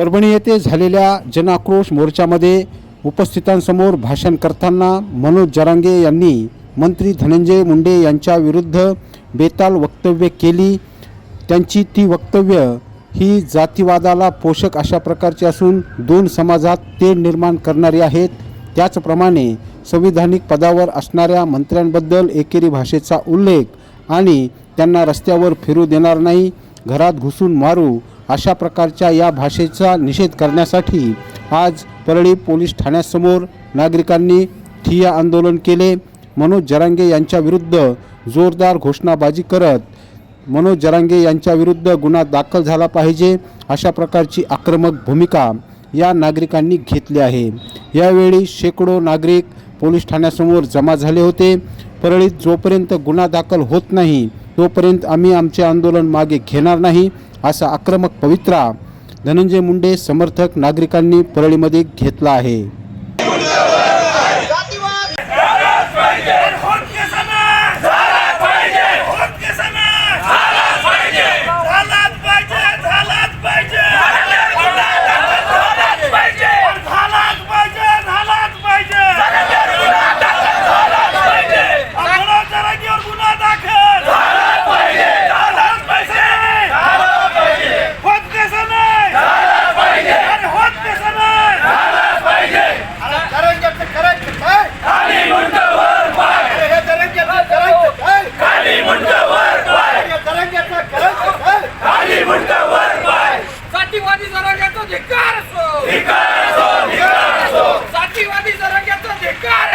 परभणी येथे झालेल्या जनआक्रोश मोर्चामध्ये उपस्थितांसमोर भाषण करताना मनोज जरांगे यांनी मंत्री धनंजय मुंडे यांच्या विरुद्ध बेताल वक्तव्य केली. त्यांची ती वक्तव्य ही जातीवादाला पोषक अशा प्रकारची असून दोन समाजात तेढ निर्माण करणारी आहेत. त्याचप्रमाणे संविधानिक पदावर असणाऱ्या मंत्र्यांबद्दल एकेरी भाषेचा उल्लेख आणि त्यांना रस्त्यावर फिरू देणार नाही घरात घुसून मारू अशा प्रकारच्या या भाषेचा निषेध करण्यासाठी आज परळी पोलीस ठाण्यासमोर नागरिकांनी ठिय्या आंदोलन केले. मनोज जरांगे यांच्या विरुद्ध जोरदार घोषणाबाजी करत मनोज जरांगे यांच्याविरुद्ध गुन्हा दाखल झाला पाहिजे अशा प्रकारची आक्रमक भूमिका या नागरिकांनी घेतली आहे. यावेळी शेकडो नागरिक पोलीस ठाण्यासमोर जमा झाले होते. परळीत जोपर्यंत गुन्हा दाखल होत नाही तोपर्यंत आम्ही आमचे आंदोलन मागे घेणार नाही. असा आक्रमक पवित्रा धनंजय मुंडे समर्थक नागरिकांनी परळीमध्ये घेतला आहे जातीवाद होत कसा नाही? झालाच पाहिजे. होत कसा नाही? झालाच पाहिजे. झालाच पाहिजे. झालाच पाहिजे. झालाच पाहिजे. झालाच पाहिजे. झालाच पाहिजे. आपला जरांगीवर गुन्हा दाखल. झालाच पाहिजे. होत कसा नाही? अरे होत कसा नाही? जरांग्याचं करायचं काय अरे हे जरांग्याचं करायचं काय हे जरांग्याचं करायचं काय जातीवादी जरांग्याचा धिक्कार असो जातीवादी जरांग्याचा धिक्कार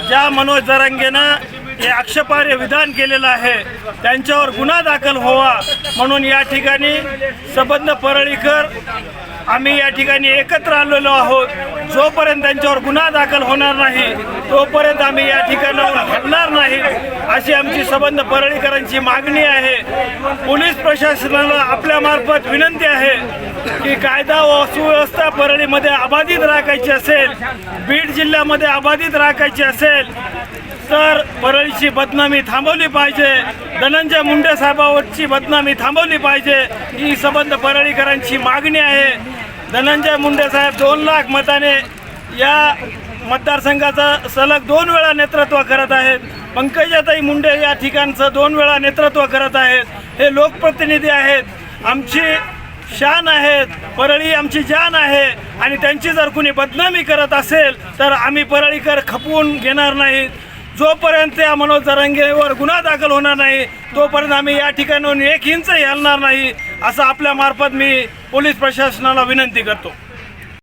ज्या मनोज जरंगेनं हे आक्षेपार्ह विधान केलेलं आहे. त्यांच्यावर गुन्हा दाखल व्हावा म्हणून या ठिकाणी सबंध परळीकर आम्ही या ठिकाणी एकत्र आलेलो आहोत. जोपर्यंत त्यांच्यावर गुन्हा दाखल होणार नाही तोपर्यंत आम्ही या ठिकाणावर हलणार नाही अशी आमची सबंध परळीकरांची मागणी आहे. पोलीस प्रशासनाला आपल्या मार्फत विनंती आहे की कायदा व सुव्यवस्था परळीमध्ये अबाधित राखायची असेल बीड जिल्ह्यामध्ये अबाधित राखायची असेल तर परळीची बदनामी थांबवली पाहिजे. धनंजय मुंडे साहेबावरची बदनामी थांबवली पाहिजे. ही संबंध परळीकरांची मागणी आहे. धनंजय मुंडे साहेब दोन लाख मताने या मतदारसंघाचं सलग दोन वेळा नेतृत्व करत आहेत. पंकजाताई मुंडे या ठिकाणचं दोन वेळा नेतृत्व करत आहेत. हे लोकप्रतिनिधी आहेत. आमची शान आहेत परळी आमची जान आहे. आणि त्यांची जर कुणी बदनामी करत असेल तर आम्ही परळीकर खपवून घेणार नाहीत जोपर्यंत त्या मनोज जरांगेवर गुन्हा दाखल होणार नाही तोपर्यंत आम्ही या ठिकाणाहून एक हिंच हलणार नाही असं आपल्या मार्फत मी पोलीस प्रशासनाला विनंती करतो.